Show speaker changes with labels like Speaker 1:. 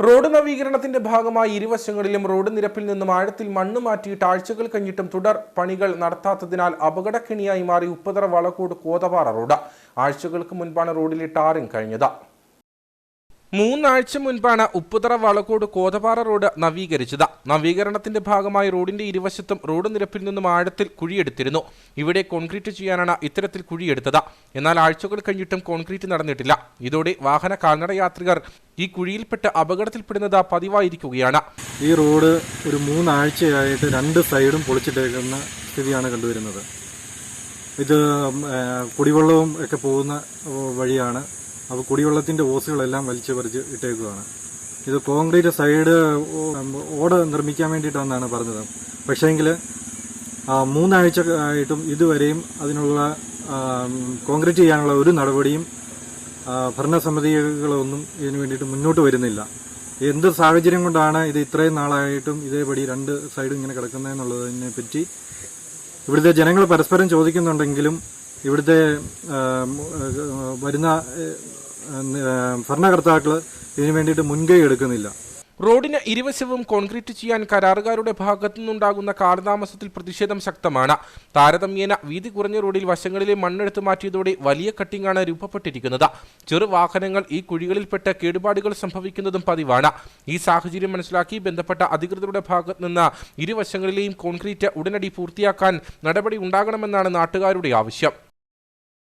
Speaker 1: Road നവീകരണത്തിന്റെ ഭാഗമായി ഇരുവശങ്ങളിലും road നിരപ്പിൽ നിന്നും ആഴത്തിൽ മണ്ണ് മാറ്റി ആഴ്ചകൾ കഴിഞ്ഞിട്ടും തുടർ പണികൾ നടത്താത്തതിനാൽ അപകടക്കെണിയായി മാറി ഉപ്പതറ വളക്കോട് കോതപാറ റോഡ്. ആഴ്ചകൾക്ക് മുൻപാണ് റോഡിലെ ടാറിംഗ് കഴിഞ്ഞത്. മൂന്നാഴ്ച മുൻപാണ് ഉപ്പുതറ വളക്കോട് കോതപാറ റോഡ് നവീകരിച്ചത്. നവീകരണത്തിന്റെ ഭാഗമായി റോഡിന്റെ ഇരുവശത്തും റോഡ് നിരപ്പിൽ നിന്നും ആഴത്തിൽ കുഴിയെടുത്തിരുന്നു. ഇവിടെ കോൺക്രീറ്റ് ചെയ്യാനാണ് ഇത്തരത്തിൽ കുഴിയെടുത്തത്. എന്നാൽ ആഴ്ചകൾ കഴിഞ്ഞിട്ടും കോൺക്രീറ്റ് നടന്നിട്ടില്ല. ഇതോടെ വാഹന കാൽനട യാത്രികർ ഈ കുഴിയിൽപ്പെട്ട് അപകടത്തിൽപ്പെടുന്നത് പതിവായിരിക്കുകയാണ്.
Speaker 2: ഈ റോഡ് ഒരു മൂന്നാഴ്ചയായിട്ട് രണ്ട് സൈഡും പൊളിച്ചിട്ടേക്കുന്ന സ്ഥിതിയാണ് കണ്ടുവരുന്നത്. ഇത് കുടിവെള്ളവും ഒക്കെ പോകുന്ന വഴിയാണ് അപ്പോൾ കുടിവെള്ളത്തിന്റെ ഓസുകളെല്ലാം വലിച്ചു പറിച്ച് ഇട്ടേക്കുകയാണ് ഇത് കോൺക്രീറ്റ് സൈഡ് ഓട് നിർമ്മിക്കാൻ വേണ്ടിയിട്ടാണെന്നാണ് പറഞ്ഞത്. പക്ഷേങ്കിൽ മൂന്നാഴ്ച ആയിട്ടും ഇതുവരെയും അതിനുള്ള കോൺക്രീറ്റ് ചെയ്യാനുള്ള ഒരു നടപടിയും ഭരണസമിതികളൊന്നും ഇതിനു വേണ്ടിയിട്ട് മുന്നോട്ട് വരുന്നില്ല. എന്ത് സാഹചര്യം കൊണ്ടാണ് ഇത് ഇത്രയും നാളായിട്ടും ഇതേപടി രണ്ട് സൈഡും ഇങ്ങനെ കിടക്കുന്നതെന്നുള്ളതിനെ പറ്റി ഇവിടുത്തെ ജനങ്ങൾ പരസ്പരം ചോദിക്കുന്നുണ്ടെങ്കിലും ഇവിടുത്തെ വരുന്ന ഭരണകർത്താക്കൾ ഇതിനു വേണ്ടിയിട്ട് മുൻകൈ എടുക്കുന്നില്ല.
Speaker 1: റോഡിന് ഇരുവശവും കോൺക്രീറ്റ് ചെയ്യാൻ കരാറുകാരുടെ ഭാഗത്തു നിന്നുണ്ടാകുന്ന കാലതാമസത്തിൽ പ്രതിഷേധം ശക്തമാണ്. താരതമ്യേന വീതി കുറഞ്ഞ റോഡിൽ വശങ്ങളിലെ മണ്ണെടുത്തു മാറ്റിയതോടെ വലിയ കട്ടിങ്ങാണ് രൂപപ്പെട്ടിരിക്കുന്നത്. ചെറു വാഹനങ്ങൾ ഈ കുഴികളിൽപ്പെട്ട് കേടുപാടുകൾ സംഭവിക്കുന്നതും പതിവാണ്. ഈ സാഹചര്യം മനസ്സിലാക്കി ബന്ധപ്പെട്ട അധികൃതരുടെ ഭാഗത്തു നിന്ന് ഇരുവശങ്ങളിലെയും കോൺക്രീറ്റ് ഉടനടി പൂർത്തിയാക്കാൻ നടപടി ഉണ്ടാകണമെന്നാണ് നാട്ടുകാരുടെ ആവശ്യം.